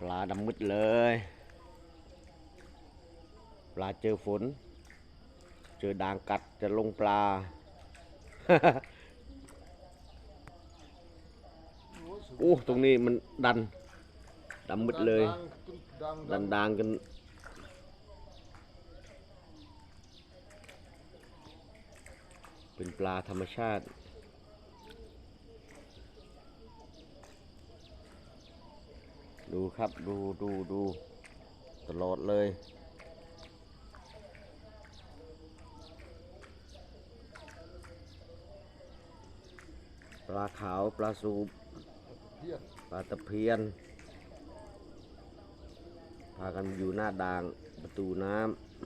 ปลาดำมืดเลย ปลาเจอฝน เจอด่างกัดจะลงปลาโอ้ตรงนี้มันดันดำมืดเลย ดังดันดางกันเป็นปลาธรรมชาติ ดูครับดูดูดูตลอดเลย ปลาขาวปลาสูบเพี้ยนปลาตะเพียน พากันอยู่หน้าด่างประตูน้ำ